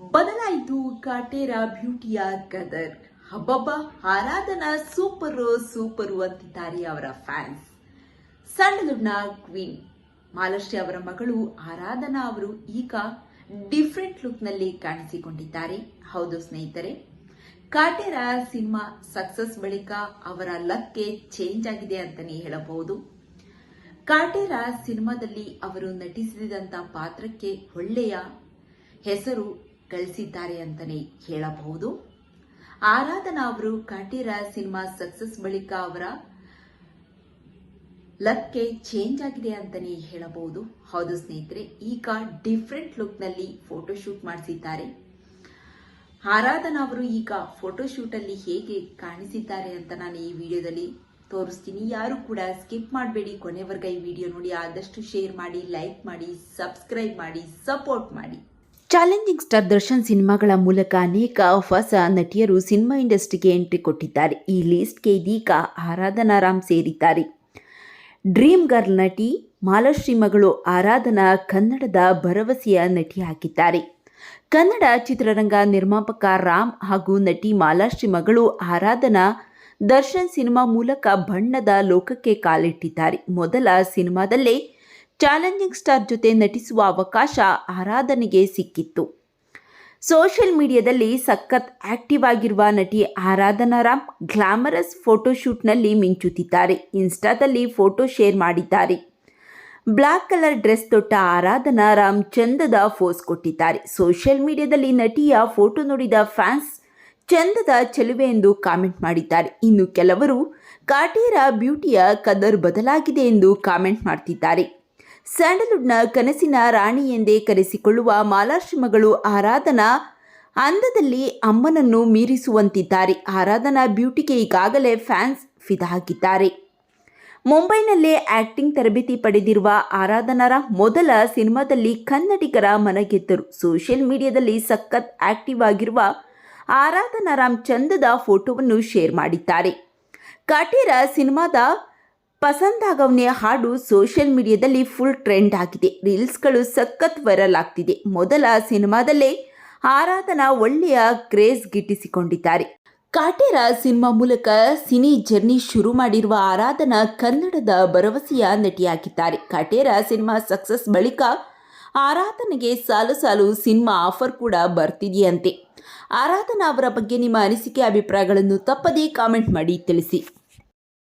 ಬದಲಾಯಿತು ಕಾಟೇರ ಬ್ಯೂಟಿಯ ಕದರ್ ಹಬ್ಬಬ್ಬ ಆರಾಧನಾ ಸೂಪರ್ ಸೂಪರ್ ಅಂತಿದ್ದಾರೆ ಅವರ ಫ್ಯಾನ್ಸ್ ಸ್ಯಾಂಡಲ್ವುಡ್ನ ಕ್ವೀನ್ ಮಾಲಶ್ರೀ ಅವರ ಮಗಳು ಆರಾಧನಾ ಅವರು ಈಗ ಡಿಫ್ರೆಂಟ್ ಲುಕ್ನಲ್ಲಿ ಕಾಣಿಸಿಕೊಂಡಿದ್ದಾರೆ. ಹೌದು ಸ್ನೇಹಿತರೆ. ಕಾಟೇರ ಸಿನಿಮಾ ಸಕ್ಸಸ್ ಬಳಿಕ ಅವರ ಲಕ್ಗೆ ಚೇಂಜ್ ಆಗಿದೆ ಅಂತಾನೆ ಹೇಳಬಹುದು. ಕಾಟೇರ ಸಿನಿಮಾದಲ್ಲಿ ಅವರು ನಟಿಸಿದಂತ ಪಾತ್ರಕ್ಕೆ ಒಳ್ಳೆಯ ಹೆಸರು ಗಳಿಸಿದ್ದಾರೆ ಅಂತಲೇ ಹೇಳಬಹುದು. ಆರಾಧನಾ ಅವರು ಕಾಟೇರ ಸಿನಿಮಾ ಸಕ್ಸಸ್ ಬಳಿಕ ಅವರ ಲಕ್ಗೆ ಚೇಂಜ್ ಆಗಿದೆ ಅಂತಲೇ ಹೇಳಬಹುದು. ಹೌದು ಸ್ನೇಹಿತರೆ, ಈಗ ಡಿಫ್ರೆಂಟ್ ಲುಕ್ನಲ್ಲಿ ಫೋಟೋ ಶೂಟ್ ಮಾಡಿಸಿದ್ದಾರೆ. ಆರಾಧನಾ ಅವರು ಈಗ ಫೋಟೋಶೂಟಲ್ಲಿ ಹೇಗೆ ಕಾಣಿಸಿದ್ದಾರೆ ಅಂತ ನಾನು ಈ ವಿಡಿಯೋದಲ್ಲಿ ತೋರಿಸ್ತೀನಿ. ಯಾರು ಕೂಡ ಸ್ಕಿಪ್ ಮಾಡಬೇಡಿ, ಕೊನೆವರೆಗೆ ಈ ವಿಡಿಯೋ ನೋಡಿ, ಆದಷ್ಟು ಶೇರ್ ಮಾಡಿ ಲೈಕ್ ಮಾಡಿ ಸಬ್ಸ್ಕ್ರೈಬ್ ಮಾಡಿ ಸಪೋರ್ಟ್ ಮಾಡಿ. ಚಾಲೆಂಜಿಂಗ್ ಸ್ಟಾರ್ ದರ್ಶನ್ ಸಿನಿಮಾಗಳ ಮೂಲಕ ಅನೇಕ ಹೊಸ ನಟಿಯರು ಸಿನಿಮಾ ಇಂಡಸ್ಟ್ರಿಗೆ ಎಂಟ್ರಿ ಕೊಟ್ಟಿದ್ದಾರೆ. ಈ ಲಿಸ್ಟ್ಗೆ ಇದೀಗ ಆರಾಧನಾ ರಾಮ್ ಸೇರಿದ್ದಾರೆ. ಡ್ರೀಮ್ ಗರ್ಲ್ ನಟಿ ಮಾಲಾಶ್ರೀ ಮಗಳು ಆರಾಧನಾ ಕನ್ನಡದ ಭರವಸೆಯ ನಟಿಯಾಗಿದ್ದಾರೆ ಕನ್ನಡ ಚಿತ್ರರಂಗ ನಿರ್ಮಾಪಕ ರಾಮ್ ಹಾಗೂ ನಟಿ ಮಾಲಾಶ್ರೀ ಮಗಳು ಆರಾಧನಾ ದರ್ಶನ್ ಸಿನಿಮಾ ಮೂಲಕ ಬಣ್ಣದ ಲೋಕಕ್ಕೆ ಕಾಲಿಟ್ಟಿದ್ದಾರೆ. ಮೊದಲ ಸಿನಿಮಾದಲ್ಲೇ ಚಾಲೆಂಜಿಂಗ್ ಸ್ಟಾರ್ ಜೊತೆ ನಟಿಸುವ ಅವಕಾಶ ಆರಾಧನೆಗೆ ಸಿಕ್ಕಿತ್ತು. ಸೋಷಿಯಲ್ ಮೀಡಿಯಾದಲ್ಲಿ ಸಖತ್ ಆಕ್ಟಿವ್ ಆಗಿರುವ ನಟಿ ಆರಾಧನಾ ರಾಮ್ ಗ್ಲಾಮರಸ್ ಫೋಟೋಶೂಟ್ನಲ್ಲಿ ಮಿಂಚುತ್ತಿದ್ದಾರೆ. ಇನ್ಸ್ಟಾದಲ್ಲಿ ಫೋಟೋ ಶೇರ್ ಮಾಡಿದ್ದಾರೆ. ಬ್ಲ್ಯಾಕ್ ಕಲರ್ ಡ್ರೆಸ್ ತೊಟ್ಟ ಆರಾಧನಾ ರಾಮ್ ಚಂದದ ಫೋಸ್ ಕೊಟ್ಟಿದ್ದಾರೆ. ಸೋಷಿಯಲ್ ಮೀಡಿಯಾದಲ್ಲಿ ನಟಿಯ ಫೋಟೋ ನೋಡಿದ ಫ್ಯಾನ್ಸ್ ಚಂದದ ಚೆಲುವೆ ಎಂದು ಕಾಮೆಂಟ್ ಮಾಡಿದ್ದಾರೆ. ಇನ್ನು ಕೆಲವರು, ಕಾಟೇರ ಬ್ಯೂಟಿಯ ಕದರ್ ಬದಲಾಗಿದೆ ಎಂದು ಕಾಮೆಂಟ್ ಮಾಡ್ತಿದ್ದಾರೆ. ಸ್ಯಾಂಡಲ್ವುಡ್ನ ಕನಸಿನ ರಾಣಿ ಎಂದೇ ಕರೆಸಿಕೊಳ್ಳುವ ಮಾಲಾಶ್ರಮಗಳು ಆರಾಧನಾ ಅಂದದಲ್ಲಿ ಅಮ್ಮನನ್ನು ಮೀರಿಸುವಂತಿದ್ದಾರೆ. ಆರಾಧನಾ ಬ್ಯೂಟಿಗೆ ಈಗಾಗಲೇ ಫ್ಯಾನ್ಸ್ ಫಿದಾ ಆಗಿದ್ದಾರೆ ಮುಂಬೈನಲ್ಲೇ ಆಕ್ಟಿಂಗ್ ತರಬೇತಿ ಪಡೆದಿರುವ ಆರಾಧನರ ಮೊದಲ ಸಿನಿಮಾದಲ್ಲಿ ಕನ್ನಡಿಗರ ಮನಗೆದ್ದರು. ಸೋಷಿಯಲ್ ಮೀಡಿಯಾದಲ್ಲಿ ಸಖತ್ ಆಕ್ಟಿವ್ ಆಗಿರುವ ಆರಾಧನಾ ರಾಮ್ ಚಂದದ ಫೋಟೋವನ್ನು ಶೇರ್ ಮಾಡಿದ್ದಾರೆ. ಕಾಟೇರ ಸಿನಿಮಾದ ಪಸಂದಾಗವನೆ ಹಾಡು ಸೋಷಿಯಲ್ ಮೀಡಿಯಾದಲ್ಲಿ ಫುಲ್ ಟ್ರೆಂಡ್ ಆಗಿದೆ. ರೀಲ್ಸ್ಗಳು ಸಖತ್ ವೈರಲ್ ಆಗ್ತಿದೆ. ಮೊದಲ ಸಿನಿಮಾದಲ್ಲೇ ಆರಾಧನಾ ಒಳ್ಳೆಯ ಕ್ರೇಜ್ ಗಿಟ್ಟಿಸಿಕೊಂಡಿದ್ದಾರೆ. ಕಾಟೇರ ಸಿನಿಮಾ ಮೂಲಕ ಸಿನಿ ಜರ್ನಿ ಶುರು ಮಾಡಿರುವ ಆರಾಧನಾ ಕನ್ನಡದ ಭರವಸೆಯ ನಟಿಯಾಗಿದ್ದಾರೆ. ಕಾಟೇರ ಸಿನಿಮಾ ಸಕ್ಸಸ್ ಬಳಿಕ ಆರಾಧನೆಗೆ ಸಾಲು ಸಾಲು ಸಿನಿಮಾ ಆಫರ್ ಕೂಡ ಬರ್ತಿದೆಯಂತೆ. ಆರಾಧನಾ ಅವರ ಬಗ್ಗೆ ನಿಮ್ಮ ಅನಿಸಿಕೆ, ಅಭಿಪ್ರಾಯಗಳನ್ನು ತಪ್ಪದೇ ಕಾಮೆಂಟ್ ಮಾಡಿ ತಿಳಿಸಿ.